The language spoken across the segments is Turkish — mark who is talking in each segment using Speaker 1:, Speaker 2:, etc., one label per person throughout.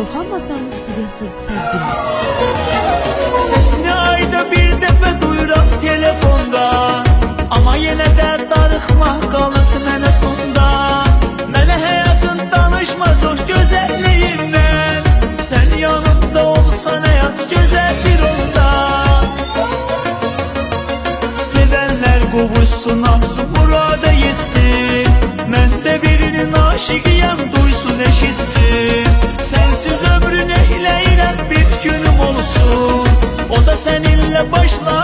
Speaker 1: Orhan Masallı Stüdyosu? Takdim
Speaker 2: Sesini ayda bir defa duyuram telefonda. Ama yine de darıxma qalıp mənə sonda. Mənə həyatın danışmaz o gözəlliyindən Sən yanımda olsan həyat gözəldir onda Sevənlər qovuşsun ağzı vurur aşiqiyəm, duysun, eşitsin. Sensiz ömrün eyləyirəm, bir günüm olsun. O da seninle başlasın,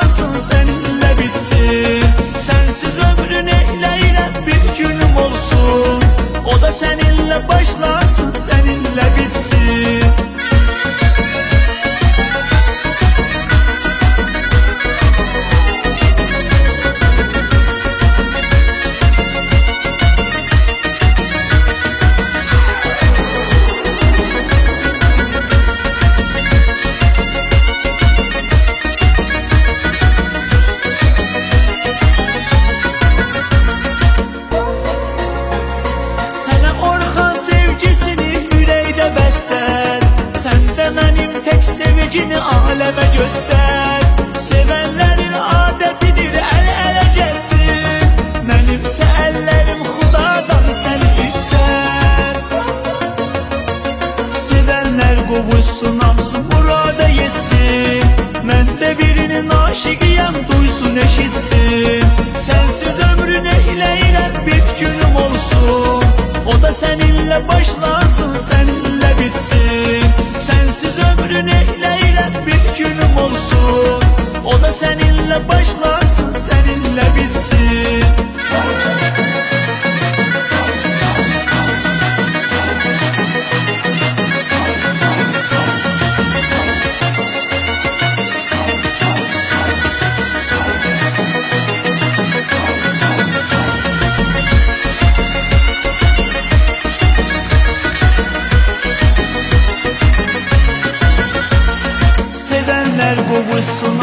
Speaker 2: seninle başlasın, seninle bitsin. Sevenler yetsin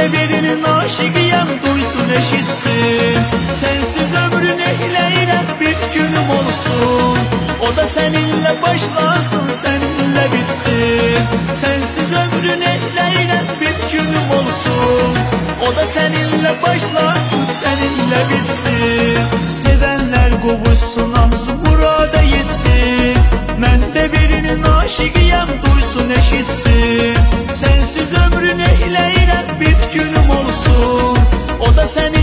Speaker 2: Böyle birinin aşıkıyam duysun eşitsin. Sensiz ömrün ehle inan bir günüm olsun. O da seninle başlasın seninle bitsin. Sensiz ömrün ehle inan bir günüm olsun. O da seninle başlasın seninle bitsin. Sevenler kovuşsun arzu burada yetsin. Ben de birinin aşıkıyam duysun eşitsin. Sensiz ömrün ehleyim beso en